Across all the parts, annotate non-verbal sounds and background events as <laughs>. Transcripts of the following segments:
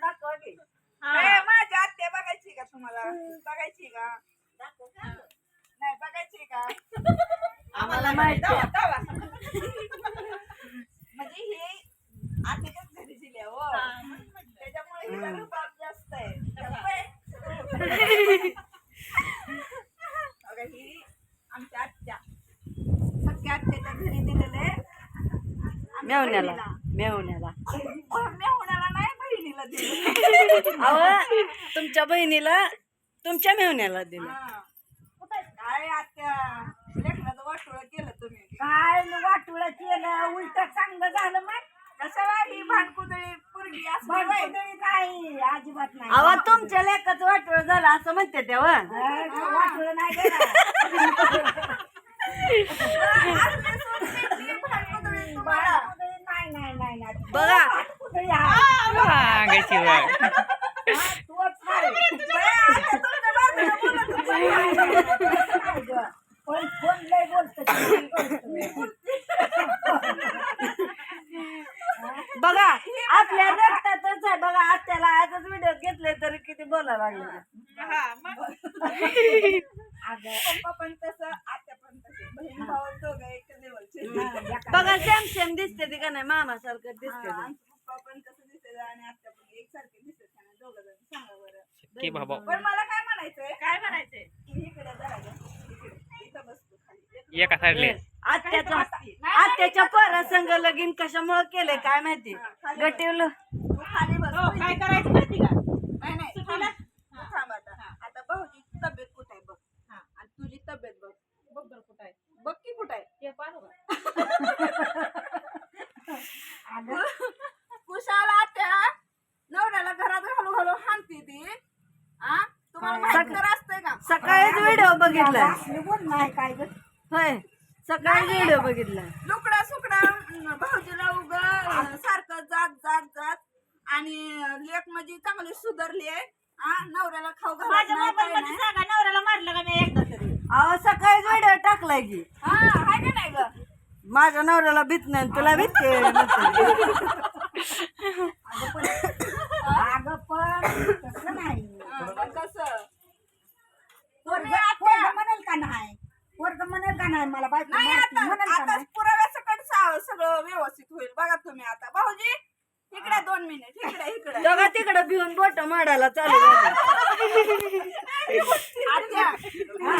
दाखवा की ए, माझी आत्या बघायची का तुम्हाला? बघायची का? नाही बघायची का? आम्हाला माहिती दावा, आहे. दावा. म्हणजे हे आत्याच्याच घरी दिले हो. त्याच्यामुळे हिचा रुबाब जास्त आहे. अगं ही आमच्या आत्या. सख्या आत्याच्या घरी दिलेले मेवण्याला मेवण्याला मेहुण्याला नाही बहिणीला दिले अहो तुमच्या बहिणीला तुमच्या मेवण्याला दिलं. हा. काय आत्या? लेकराचं वाटोळ केलं तुम्ही. काय वाटुळ केलं? उलट चांगलं झालं मग. कशाला ही भांडकुदळी पुरगी असली बाई? बायकोदळी नाही अजिबात नाही. अहो तुमच्या लेखाचं वाटोळ झालं असं म्हणते तेव्हा. वाटुळ नाही गेला असली सून भेटली भांडकुदळी तुम्हाला. बाळकुदळी नाही नाही नाही नाही. बघा तोच आहे. बाई, आता तुमच्या बाजूला बोलत होती. नाही गं. पण कोण लय बोलत बघा आपल्या रक्तातच आहे बघा आत्याला आजच व्हिडिओ घेतले तरी किती बोलायला लागले. हा, मग. <laughs> पप्पा पण तसं आत्या पण तसे बहीण भाऊ दोघं एक लेवलचे <laughs> बघा सेम सेम दिसते ती का नाही? मामा सारखं दिसते ती. आमचे पप्पा पण तसं दिसते आणि आत्या पण एकसारखे दिसते दोघं जण सांगा बरं. की बाबा. पण मला काय म्हणायचंय? काय म्हणायचंय? इकडे जरा गं. इकडे. इथं बसतो खाली एका साईडले आत्याच्या आत्याच्या पोरा संग लगीन कशामुळे केले काय माहिती गटिवलं काय करायचं माहिती का नाही थांब आता आता भाऊची तब्येत कुठे आहे बघ आणि तुझी तब्येत बघ बघ बरं कुठं आहे बघ की कुठे आहे ते पाहू का कुशाला आत्या नवऱ्याला घरात घालू घालू हाणती ती आ तुम्हाला माहीत तर असतंय का सकाळीच व्हिडिओ बघितलाय असली बोल नाही काय गं. होय. सकाळीच व्हिडिओ बघितलाय. लुकडा सुकडा भाऊजीला उग सारखं जात जात जात. आणि लेख म्हणजे चांगली सुधारली आहे. आ नवऱ्याला खाऊ माझ्या मोबाईल मध्ये. सांगा नवऱ्याला मारलं का मी एकदा तरी? अहो सकाळीच व्हिडिओ टाकलाय की. हा हाय का नाही ग? माझ्या नवऱ्याला भीत नाही तुला भीतते अगं पण तसं नाही. हा, कसं पोरग म्हणेल का नाही? का नाही? मला बायको नाही मारती आता म्हणेल का आता नाही? पुराव्यासकट सा- सगळं व्यवस्थित होईल. बघा तुम्ही आता. भाऊजी इकडे दोन मिनिट इकडे इकडे. दोघा तिकडे भिवून बोट माडायला चालू <laughs> झालं. आत्या, हा.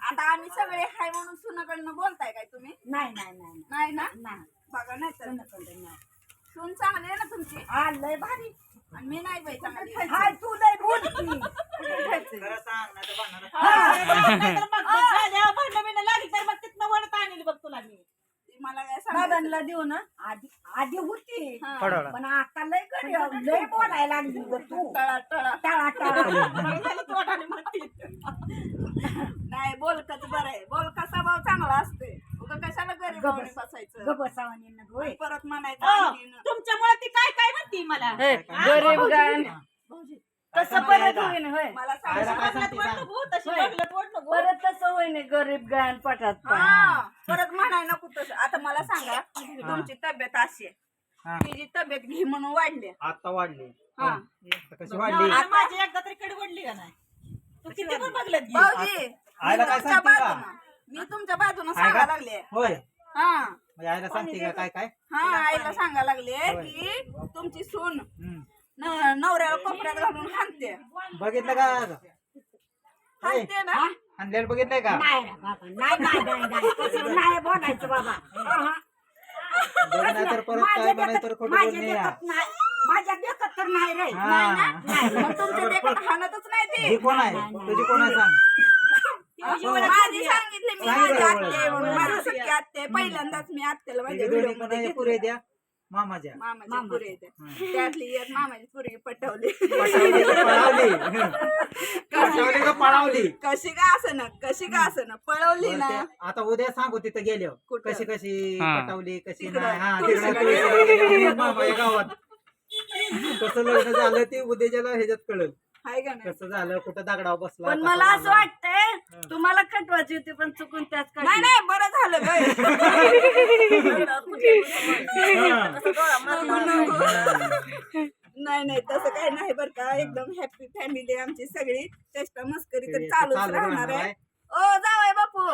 आता आम्ही सगळे हाय म्हणून सुनाकडनं बोलताय काय तुम्ही? नाही नाही नाही नाही. ना? नाही. बघा नाही तर नाही. सून चांगली आहे ना तुमची? हा लय भारी. आणि मी नाही बाई चांगली. हाय तू लय मग झाल्यावर भांडणं बिंडणं लागली तर मग तिथनं वळत आणली बघ तुला मी. ती मला काय सांगायचं? बाबांना देऊ ना. आधी आधी होती. हा. पण आता लय गडी लय बोलायला लागली गं तू. टळा टळा टाळा नाही बोलकच बरं आहे. बोलका स्वभाव चांगला असते कशाला गरीब गबस. बसायचं? गबसावानी न होय परत म्हणायचं आणखीन. तुमच्यामुळे ती काय काय म्हणते मला? हे, गरीब गाण. तसं परत होईन होय. मला सांग तशी. परत तसं होईन गरीब गाण पटात. हा परत म्हणाय नको तसं. आता मला सांगा तुमची तब्येत अशी हा. आहे तिची तब्येत घी म्हणून वाढली आता वाढली. हा. आता कशी वाढली? माझी एकदा तरी कडे वडली का नाही? तू किती पण बघलत घे. भाऊजी मी आईला काय तुमच्या सांगते का? बाजूनं. मी तुमच्या बाजूनं आहे का? लागले. होय. हा. म्हणजे आईला सांगते का काय काय? हा आईला सांगायला लागले की तुमची सून हम्म. न- नवऱ्याला कोपऱ्यात घालून हाणते. बघितलं का होय. हाणते ना? आणलेलं बघितलंय का? नाही रे बाबा नाही नाही नाही नाही. तसं नाही बोलायचं बाबा. अहं. बघ नाही तर परत माझ्या काय बनाय तर देखत- खोटं माझ्या बोलणे या. देखत नाही. माझ्या देखत तर नाही रे. हा. मग तुमच्या देखत हाणतच नाही ही ती कोण आहे? तुझी कोण आहे सांग. माझी सांगितली मी सांग माझी आत्ते बरं. म्हणून माझी सख्खी आत्ते पहिल्यांदाच मी आत्याला माझ्या व्हिडिओ आहे पुरे द्या. मामाच्या. मामाची पुरी येते त्यातली एक मामाची पुरी पटवली. पटावली का पळावली पटावली का पळावली. कशी का असं ना कशी का असं ना पळवली ना. आता उद्या सांगू तिथं गेल्यावर. कुठं? कशी कशी हा. पटावली कशी तिकडं. नाही? हा गावात. कसं लग्न झालं ते उद्याच्याला ह्याच्यात कळल. हाय का नाही? कसं झालं? कुठं दगडाव बसला? पण मला असं. वाटतंय तुम्हाला कटवायची होती पण चुकून त्याच नाही. नाही बरं झालं. बाई. <laughs> नाही नाही तसं काही नाही बरं का. एकदम हॅपी फॅमिली आमची सगळी. चेष्टा मस्करी तर तरी चालूच चालू राहणार आहे. ओ जावाय बापू.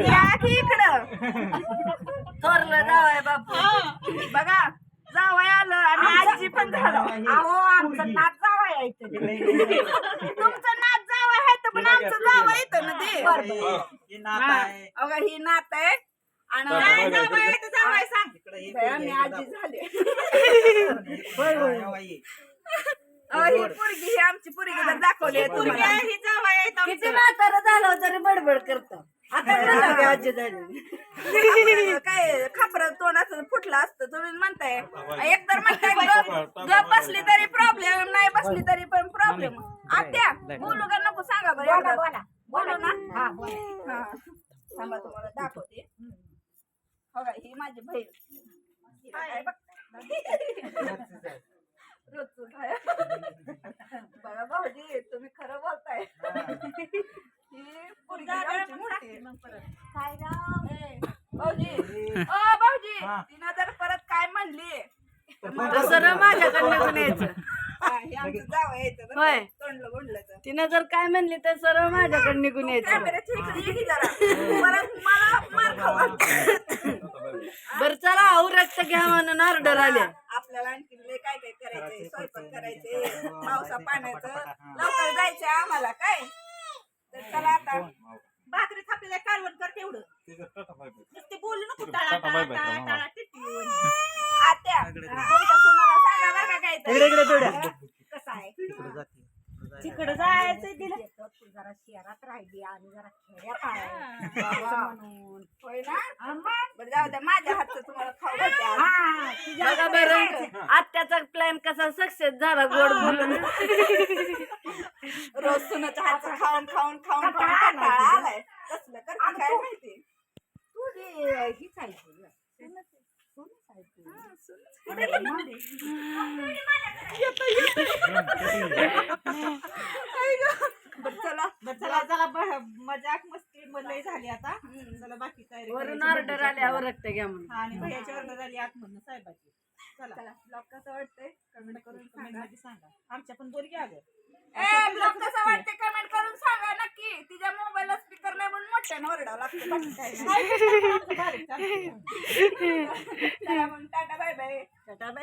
या की इकडं. <laughs> थोरलं जावाय बापू. बघा जावय आलं आणि आजी पण झालं. अहो आमचं नाच जावा यायचं तुमचं नात जावं आहे तर पण आमचं जावं येतं ना ते. हे. नात हा. आहे. अगं ही नात आहे. आणि काय जावई आहे तर जावई सांग. इकडे हे बाई, पोरगी आम्ही आहे, आजी झाले. अहो, ही पोरगी ही आमची पोरगी जर दाखवली तुम्हाला. आहे, ही जावई आहे तर किती. म्हातारं झालं तरी बडबड करत. आजी झाली. काय खापर तोंडाचं फुटलं असतं तुम्ही म्हणताय. एकतर म्हणताय गप गप बसली तरी प्रॉब्लेम नाही बसली तरी पण प्रॉब्लेम आत्या बोलू. का नको सांगा बरं बोला एकदा. बोला बोलू ना हा बोला हा. थांबा तुम्हाला दाखवते हो का ही माझी बहीण हिला काय बघताय? रोजचंच आहे. बघा भाऊजी तुम्ही खरं बोलताय ही पोरगी आमची मोठी आहे. ए, भाऊजी ओ भाऊजी हा. तिनं जर परत काय म्हणली तर सरळ माझ्याकडे निघून यायचं. हा, हे होय. तिनं जर काय म्हणली तर सरळ माझ्याकडे निघून यायचं. जरा. मला मार बरं चला अहो रक्त घ्या म्हणून ऑर्डर आले. आपल्याला आणखी लय काय काय करायचंय स्वयंपाक करायचे पावसा पाण्याचं. लवकर जायचंय आम्हाला काय? तर चला आता. भाकरी थापलेल्या कालवण कर तेवढं. नुसते बोलू नको टाळा टाळा टाळा टाळा टिटी आत्या तुमच्या सुनाला सांगा बरं का काय इकडे इकडे कसं आहे? तिकडे जायचं तिला. जरा शहरात राहिली आणि जरा असं म्हणून. होय ना? बरं जाऊ द्या. माझ्या हातचं तुम्हाला खाऊ घालते आज. हा तुझ्या बघा बरं. आत्याचा प्लॅन कसा? सक्सेस झाला गोड बोलून. <laughs> रोज सुनाच्या हातचं खाऊन खाऊन खाऊन खाऊन कंटाळा आलाय? कसलं करते काय माहिती? तुझी हीच आहे तुझं. सोनच आहे. तुझं. बरं चला बरं, चला चला ब- मजाक मस्ती लय झाली आता. चला बाकी तयारी वरून करायची. ऑर्डर आल्यावर रक्त घ्या म्हणून. हा, आणि भैयाची ऑर्डर आली आतमधनं साहेबाची. चला. चला ब्लॉग कसं वाटतंय? कमेंट करून कमेंट सांगा. मध्ये सांगा. आमच्या पण बोलगी आलं ए ब्लॉग कसं वाटतंय? कमेंट करून सांगा नक्की. तिच्या मोबाईलला स्पीकर नाही म्हणून मोठ्यानं ओरडावं लागतं. बाकी काही नाही. बारीक <laughs> चालतं. चला मग tata bye bye. Tata bye.